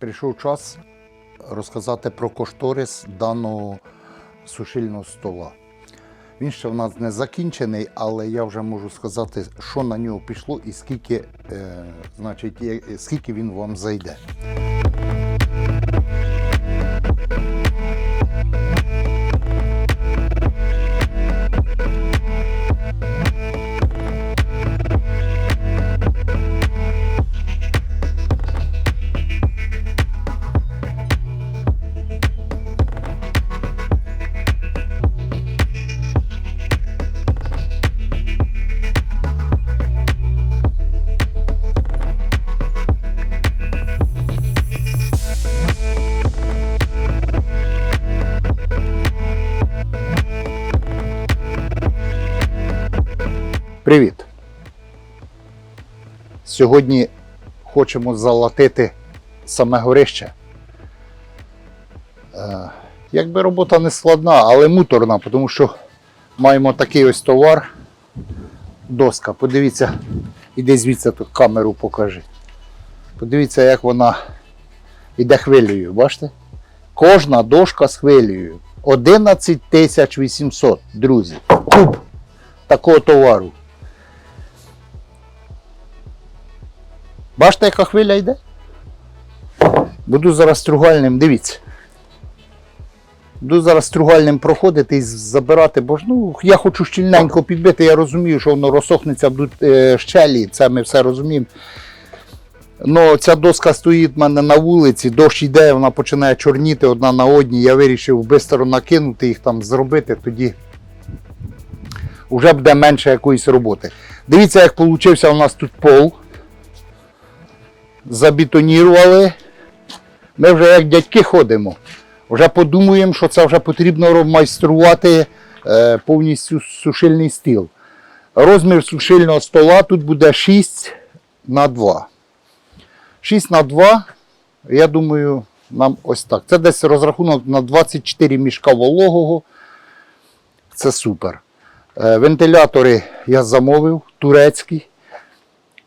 Прийшов час розказати про кошторис даного сушильного стола. Він ще в нас не закінчений, але я вже можу сказати, що на нього пішло і скільки, е, значить, скільки він вам зайде. Привіт! Сьогодні хочемо залатити саме горище. Е, якби робота не складна, але муторна, тому що маємо такий ось товар. Доска. Подивіться, іди звідси тут камеру покажи. Подивіться, як вона йде хвилею, бачите? Кожна дошка з хвилею. 11 800, друзі. Куб такого товару. Бачите, яка хвиля йде? Буду зараз стругальним, дивіться. Буду зараз стругальним проходити і забирати, бо ж ну, я хочу щільненько підбити, я розумію, що воно розсохнеться, будуть е, щелі, це ми все розуміємо. Ну, ця доска стоїть в мене на вулиці, дощ йде, вона починає чорніти одна на одній. Я вирішив швидко накинути їх там зробити, тоді вже буде менше якоїсь роботи. Дивіться, як вийшов у нас тут пол забетонірували. Ми вже як дядьки ходимо. Вже подумаємо, що це вже потрібно майструвати е, повністю сушильний стіл. Розмір сушильного стола тут буде 6 на 2. 6 на 2, я думаю, нам ось так. Це десь розрахунок на 24 мішка вологого. Це супер. Е, Вентилятори я замовив, турецькі.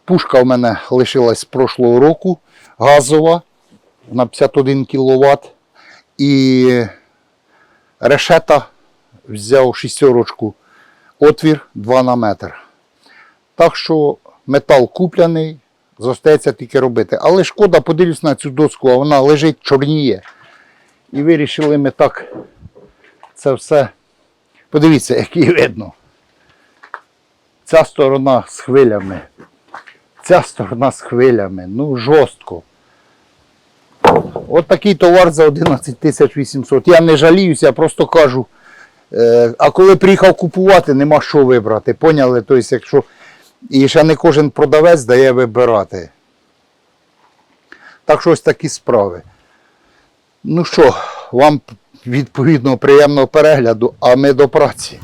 Пушка в мене лишилась з прошлого року, газова на 51 кВт. І решета взяв шістерочку, отвір 2 на метр. Так що метал купляний, зостається тільки робити. Але шкода, подивлюсь на цю доску, а вона лежить чорніє. І вирішили ми так це все. Подивіться, який видно. Ця сторона з хвилями. Ця сторона з хвилями. Ну, жорстко. От такий товар за 11 800. Я не жаліюся, я просто кажу. Е, а коли приїхав купувати, нема що вибрати. Поняли? Тобто, якщо... І ще не кожен продавець дає вибирати. Так що ось такі справи. Ну що, вам відповідно приємного перегляду, а ми до праці.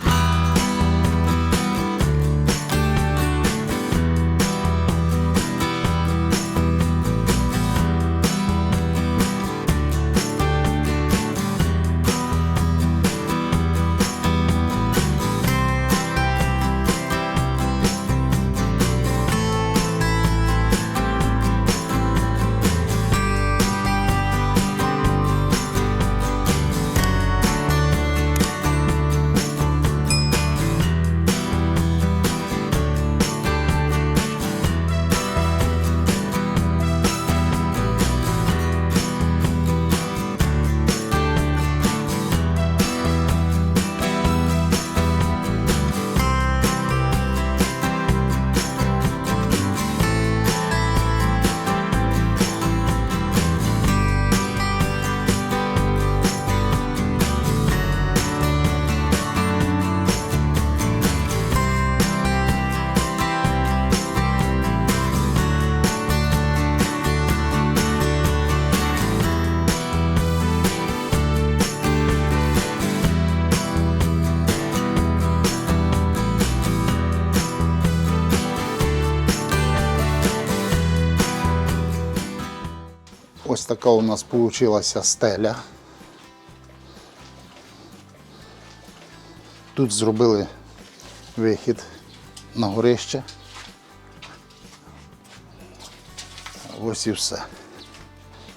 Така у нас вийшла стеля. Тут зробили вихід на горище. Ось і все.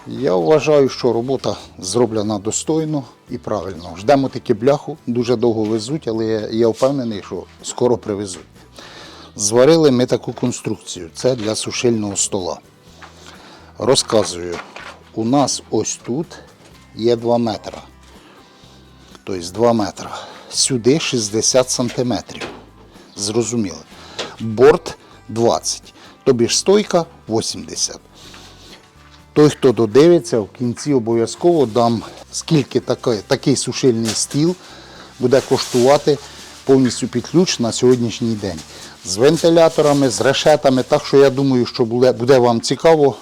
Я вважаю, що робота зроблена достойно і правильно. Ждемо таки бляху, дуже довго везуть, але я, я впевнений, що скоро привезуть. Зварили ми таку конструкцію. Це для сушильного стола. Розказую, у нас ось тут є 2 метри. Тобто 2 метри. Сюди 60 сантиметрів. Зрозуміло. Борт 20. Тобі ж стойка 80. Той, хто додивиться, в кінці обов'язково дам, скільки такий, такий сушильний стіл буде коштувати повністю під ключ на сьогоднішній день. З вентиляторами, з решетами. Так що я думаю, що буде, буде вам цікаво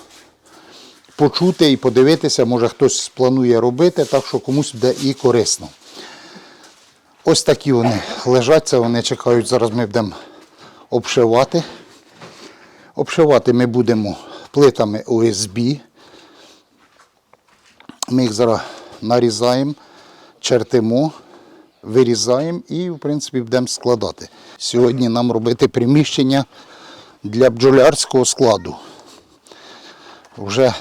почути і подивитися, може хтось планує робити, так що комусь буде і корисно. Ось такі вони лежать, це вони чекають. Зараз ми будемо обшивати. Обшивати ми будемо плитами ОСБ. Ми їх зараз нарізаємо, чертимо, вирізаємо і, в принципі, будемо складати. Сьогодні нам робити приміщення для бджолярського складу. Вже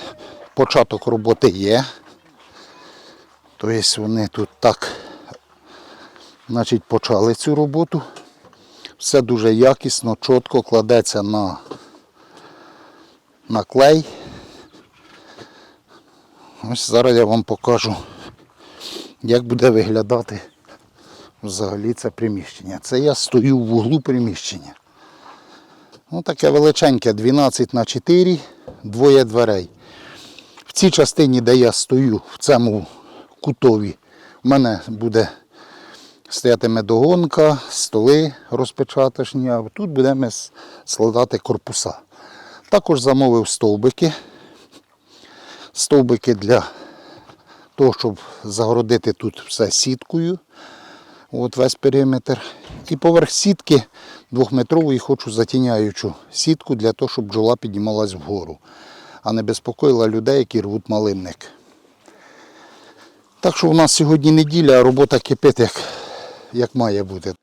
початок роботи є. Тобто вони тут так значить, почали цю роботу. Все дуже якісно, чітко кладеться на, на клей. Ось зараз я вам покажу, як буде виглядати взагалі це приміщення. Це я стою в углу приміщення. Ну, таке величеньке 12 на 4, двоє дверей. Цій частині, де я стою, в цьому кутові, в мене буде стоятиме догонка, столи розпечаточні, а тут будемо складати корпуса. Також замовив стовбики. Стовбики для того, щоб загородити тут все сіткою. От весь периметр. І поверх сітки двохметрової хочу затіняючу сітку для того, щоб бджола піднімалась вгору, а не безпокоїла людей, які рвуть малинник. Так що у нас сьогодні неділя, а робота кипить як, як має бути.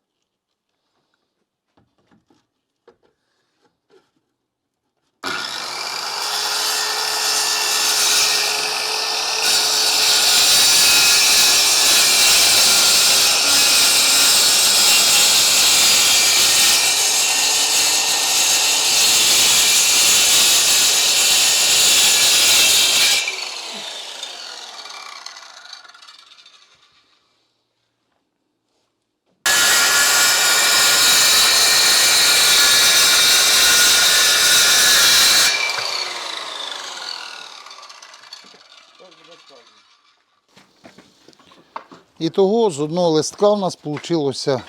І того з одного листка у нас вийшло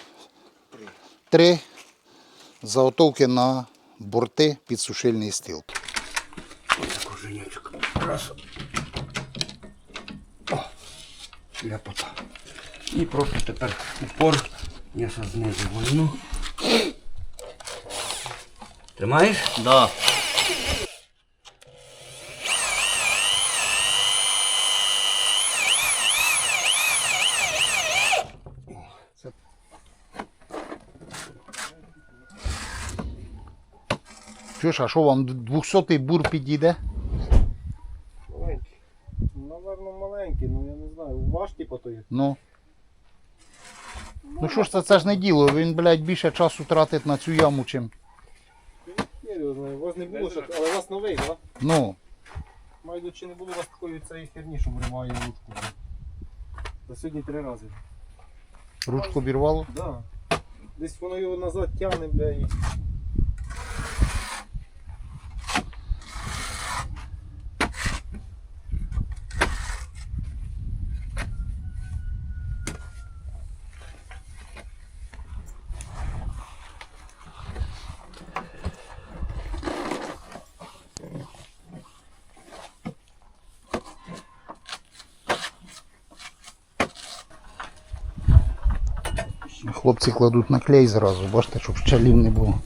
три заготовки на борти під сушильний стіл. Раз. О, ляпота. І просто тепер упор. Я ще знизу вольну. Тримаєш? Да. Чуєш, а що вам 200-й бур підійде? Маленький. Наверно, маленький, ну я не знаю. Ваш типу той. Ну. Ну що ж це, це ж не діло, він, блядь, більше часу тратить на цю яму, чим. Я знаю. У вас не було, що... але у вас новий, так? Да? Ну, Майду чи не було у вас такої цієї херні, що вириває ручку. За сьогодні три рази. ручку обірвало. Да. Десь воно його назад тягне, бля, і... Хлопці кладуть на клей зразу, бачите, щоб щелів не було.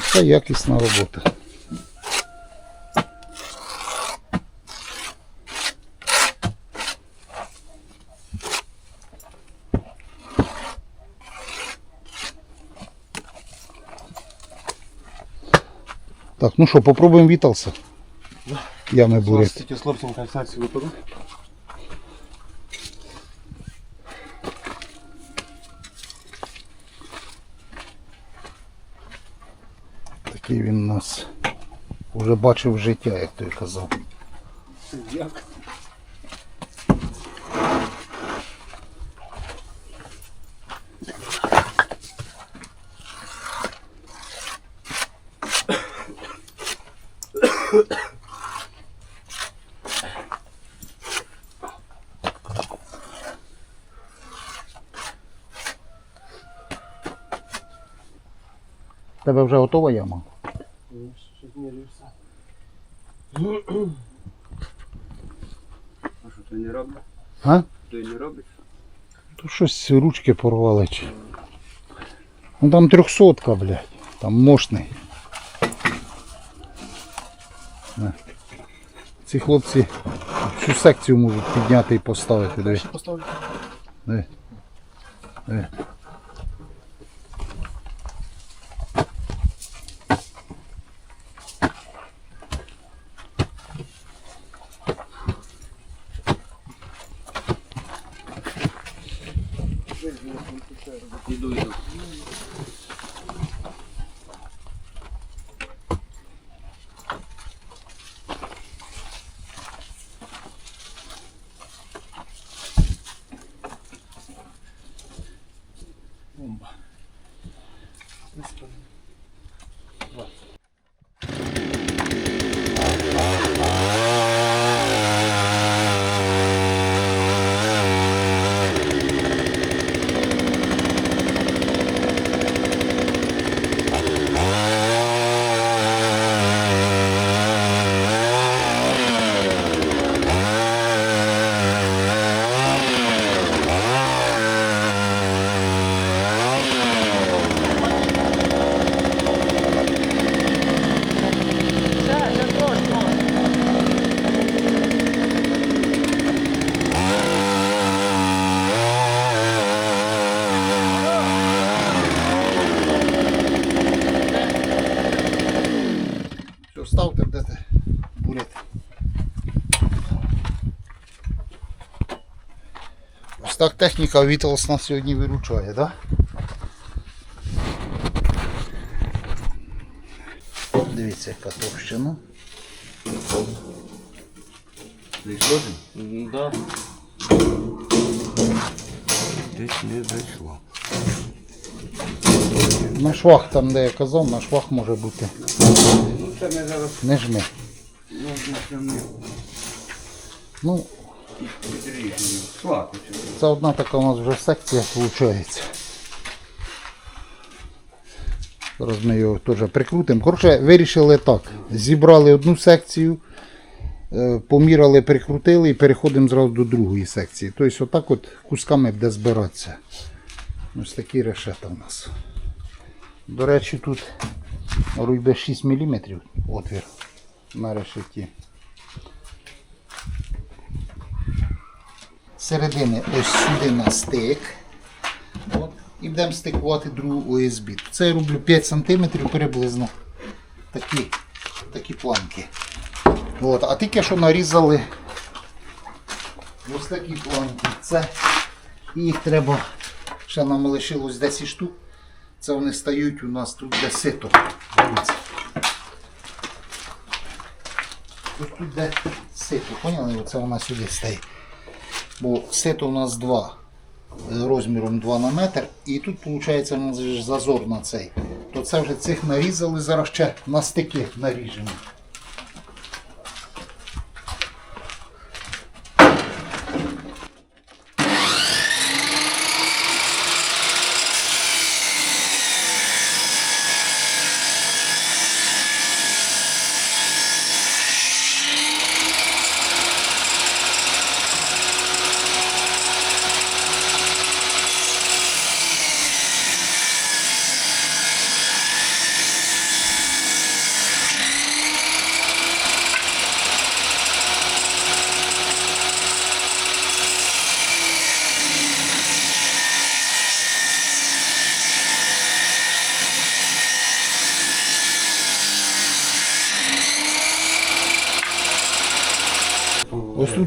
Це якісна робота. Так, ну що, попробуємо Віталса. Ями бурити. Тільки з хлопцем кальцацію випаду. Такий він нас вже бачив життя, як той казав. Як? Тебе вже готова яма? Щось мірюся. А що ти не робиш? А? Ти не робиш? Тут щось ручки порвали. Чи... Ну там трьохсотка, блядь. Там мощний. Ці хлопці всю секцію можуть підняти і поставити. Диви. Поставити. Диви. Диви. Так техніка Віталс нас сьогодні виручає, так? Дивіться, яка товщина. Ти згоден? Десь не зайшло. На швах, там де я казав, на швах може бути. Ну це ми зараз Не жми. ну, напряму Ну. Це одна така у нас вже секція виходить. Зараз ми його теж прикрутимо. Коротше, вирішили так. Зібрали одну секцію, е, поміряли, прикрутили і переходимо зразу до другої секції. Тобто отак от кусками буде збиратися. Ось такі решета у нас. До речі, тут рульби 6 мм отвір на решеті. Середини ось сюди на стик. От. І будемо стикувати другу ОСБ. Це я роблю 5 см приблизно такі, такі планки. От. А тільки що нарізали ось такі планки. Це їх треба, ще нам лишилось 10 штук. Це вони стають у нас тут де сито. Ось тут де сито, поняли? Оце вона сюди стає. Бо сито у нас два розміром 2 на метр. І тут виходить у нас зазор на цей. То це вже цих нарізали, зараз ще на стики наріжемо.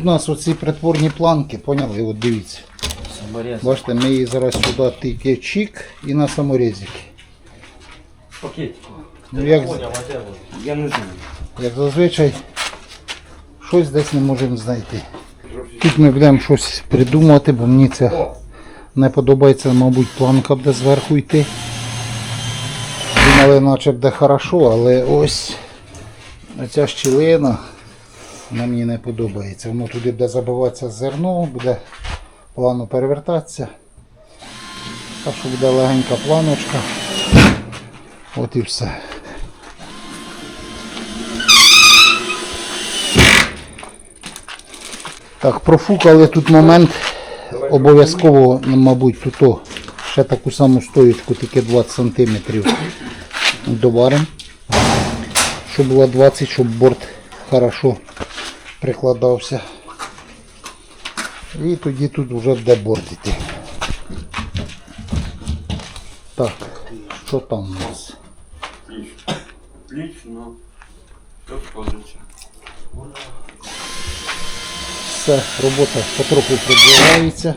Тут у нас оці притворні планки, поняли? От дивіться. Саморез. Бачите, ми її зараз сюди тільки чик і на саморезики. Пакетику. Ну, як, Я не знаю. як зазвичай, щось десь не можемо знайти. Тут ми будемо щось придумувати, бо мені це не подобається, мабуть, планка буде зверху йти. Думали, наче буде хорошо, але ось ця щілина вона мені не подобається. Воно туди буде забиватися зерно, буде плану перевертатися. Так що буде легенька планочка. От і все. Так, профукали тут момент. Обов'язково, мабуть, тут ще таку саму стоєчку, тільки 20 см доваримо. Щоб було 20, щоб борт хорошо прикладався. І тоді тут вже буде борт іти. Так, що там у нас? Отлично. Розходиться. Все, робота потроху продвигається.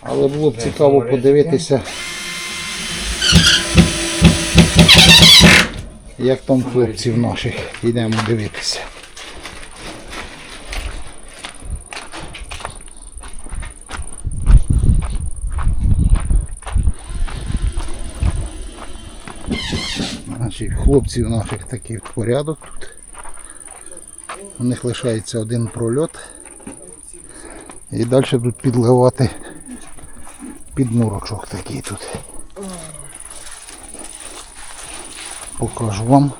Але було б цікаво подивитися, як там хлопців наших. Йдемо дивитися. Значить, хлопців наших такий порядок тут. У них лишається один прольот. І далі тут підливати підмурочок такий тут. Покажу вам.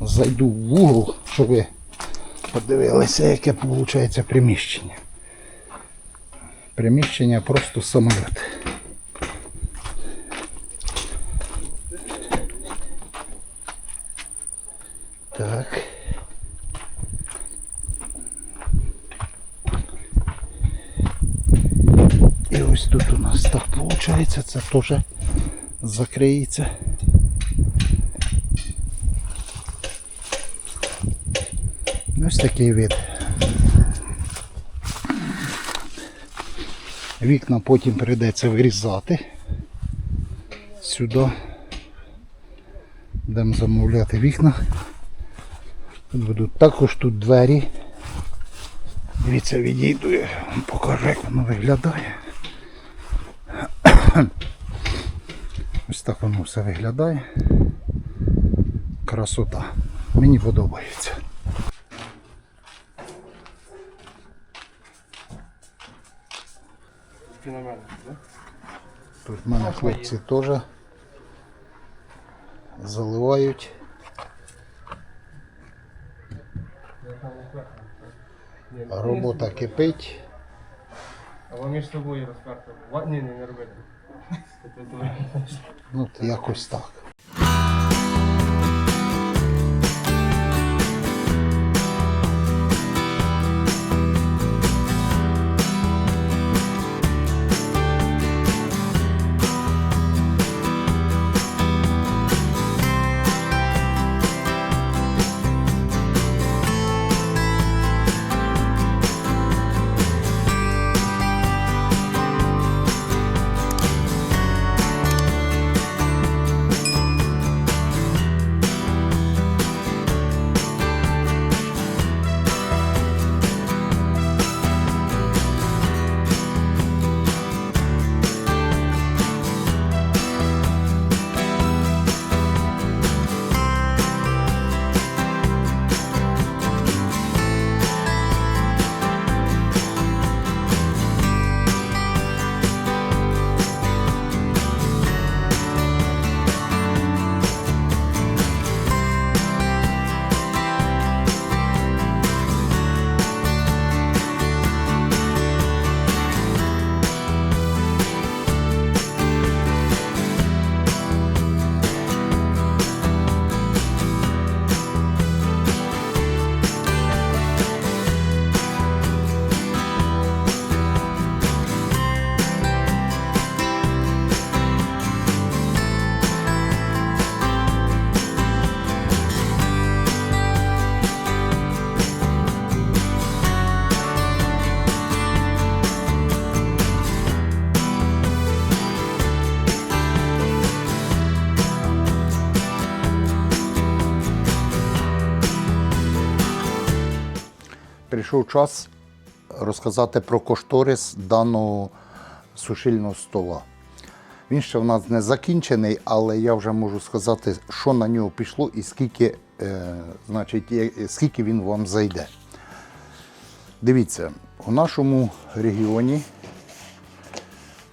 Зайду в вугол, щоб ви подивилися, яке виходить приміщення. Приміщення просто самоліт. Так. І ось тут у нас так виходить, це теж закриється. Ось такий вид. Вікна потім прийдеться вирізати сюди. Будемо замовляти вікна. Тут будуть також тут двері. Дивіться, відійду, я покажу, як воно виглядає. Ось так воно все виглядає. Красота. Мені подобається. Тут в мене хлопці теж заливають. Робота кипить. А ви між собою розкаркали. Ні, ні, не робити. Ну, якось так. Прийшов час розказати про кошторис даного сушильного стола. Він ще в нас не закінчений, але я вже можу сказати, що на нього пішло і скільки, е, значить, скільки він вам зайде. Дивіться, у нашому регіоні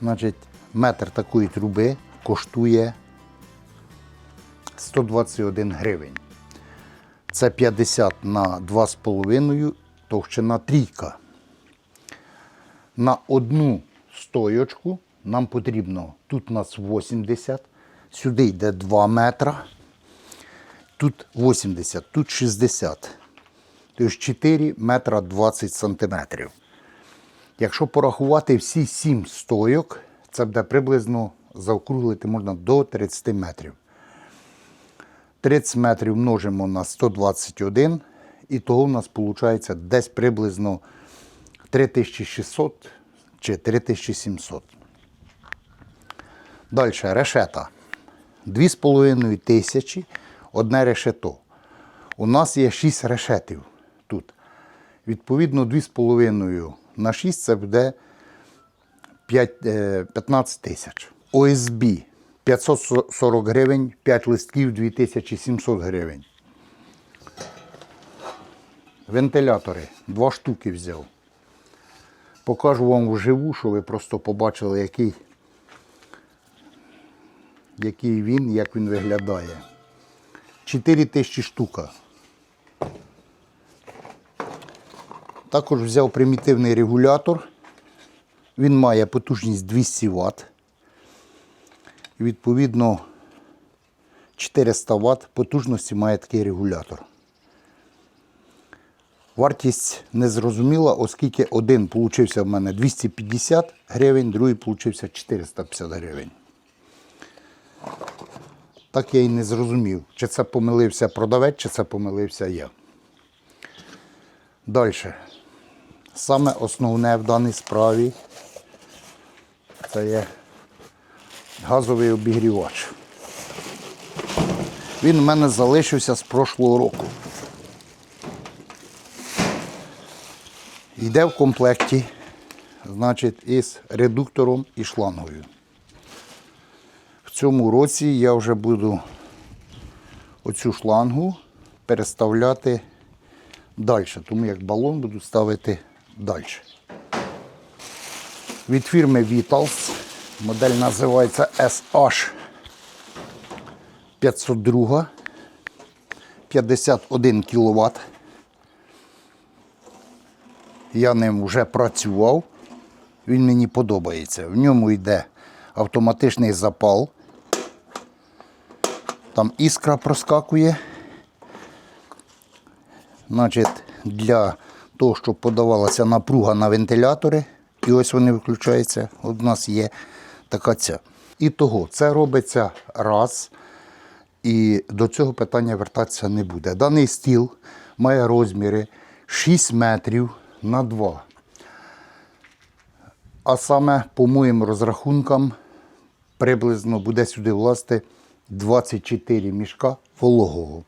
значить, метр такої труби коштує 121 гривень. Це 50 на 2,5 товщина трійка. На одну стоєчку нам потрібно, тут у нас 80, сюди йде 2 метра, тут 80, тут 60. Тобто 4 метра 20 сантиметрів. Якщо порахувати всі 7 стойок, це буде приблизно заокруглити можна до 30 метрів. 30 метрів множимо на 121, і того в нас виходить десь приблизно 3600 чи 3700. Далі решета. 2,5 тисячі одне решето. У нас є 6 решетів тут. Відповідно, 2,5 на 6 це буде 5, е, 15 тисяч. ОСБ 540 гривень, 5 листків 2700 гривень. Вентилятори. Два штуки взяв. Покажу вам вживу, що ви просто побачили, який, який він, як він виглядає. 4 тисячі штука. Також взяв примітивний регулятор. Він має потужність 200 Вт. Відповідно 400 Вт потужності має такий регулятор. Вартість незрозуміла, оскільки один получився в мене 250 гривень, другий получився 450 гривень. Так я і не зрозумів, чи це помилився продавець, чи це помилився я. Далі. Саме основне в даній справі це є газовий обігрівач. Він у мене залишився з прошлого року. Йде в комплекті, значить, із редуктором і шлангою. В цьому році я вже буду оцю шлангу переставляти далі, тому як балон буду ставити далі. Від фірми Vitals модель називається SH 502 51 кВт. Я ним вже працював, він мені подобається. В ньому йде автоматичний запал. Там іскра проскакує. Значить, для того, щоб подавалася напруга на вентилятори, і ось вони виключаються. От у нас є така ця. І того, це робиться раз, і до цього питання вертатися не буде. Даний стіл має розміри 6 метрів на 2. А саме, по моїм розрахункам, приблизно буде сюди власти 24 мішка вологого.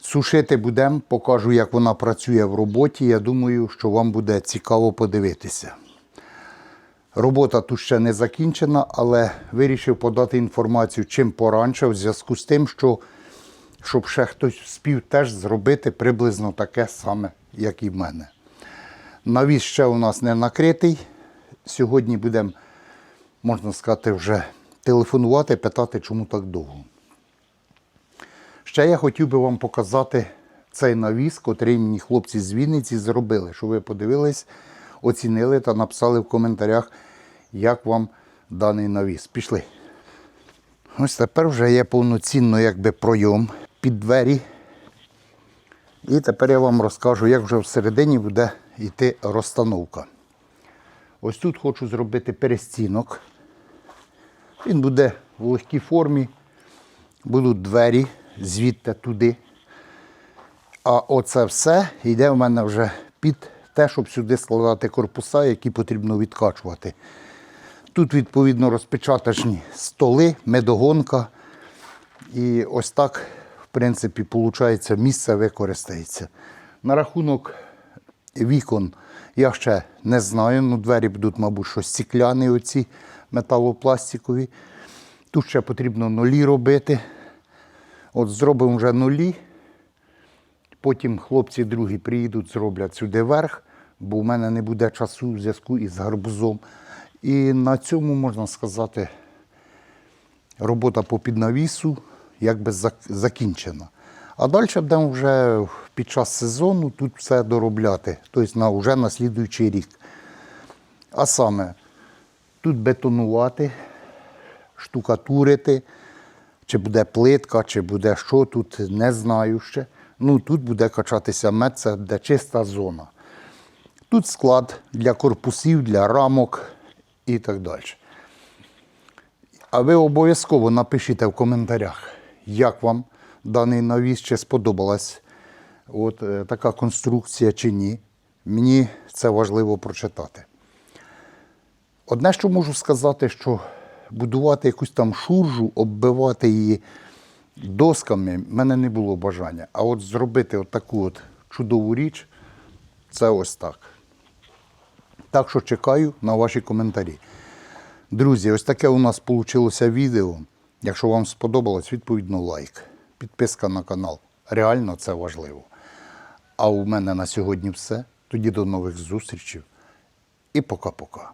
Сушити будемо, покажу, як вона працює в роботі. Я думаю, що вам буде цікаво подивитися. Робота тут ще не закінчена, але вирішив подати інформацію чим поранше, в зв'язку з тим, що щоб ще хтось спів теж зробити приблизно таке саме, як і в мене. Навіс ще у нас не накритий. Сьогодні будемо, можна сказати, вже телефонувати, питати, чому так довго. Ще я хотів би вам показати цей навіс, котрий мені хлопці з Вінниці зробили, щоб ви подивились, оцінили та написали в коментарях, як вам даний навіс. Пішли. Ось тепер вже є повноцінно якби пройом під двері. І тепер я вам розкажу, як вже всередині буде йти розстановка. Ось тут хочу зробити перестінок. Він буде в легкій формі. Будуть двері звідти туди. А оце все йде в мене вже під те, щоб сюди складати корпуса, які потрібно відкачувати. Тут, відповідно, розпечаточні столи, медогонка. І ось так, принципі, виходить, місце використається. На рахунок Вікон я ще не знаю. Ну, двері будуть, мабуть, що стікляні оці металопластикові. Тут ще потрібно нулі робити. От зробимо вже нулі. Потім хлопці другі приїдуть, зроблять сюди верх, бо в мене не буде часу в зв'язку із гарбузом. І на цьому можна сказати, робота по піднавісу якби зак- закінчена. А далі будемо вже під час сезону тут все доробляти, тобто на, вже на слідуючий рік. А саме тут бетонувати, штукатурити, чи буде плитка, чи буде що тут, не знаю ще. Ну тут буде качатися мед, це буде чиста зона. Тут склад для корпусів, для рамок і так далі. А ви обов'язково напишіть в коментарях, як вам даний навіс, чи сподобалась от, е, така конструкція чи ні. Мені це важливо прочитати. Одне, що можу сказати, що будувати якусь там шуржу, оббивати її досками, в мене не було бажання. А от зробити от таку от чудову річ, це ось так. Так що чекаю на ваші коментарі. Друзі, ось таке у нас вийшло відео. Якщо вам сподобалось, відповідно лайк. Підписка на канал. Реально це важливо. А у мене на сьогодні все. Тоді до нових зустрічей і пока-пока.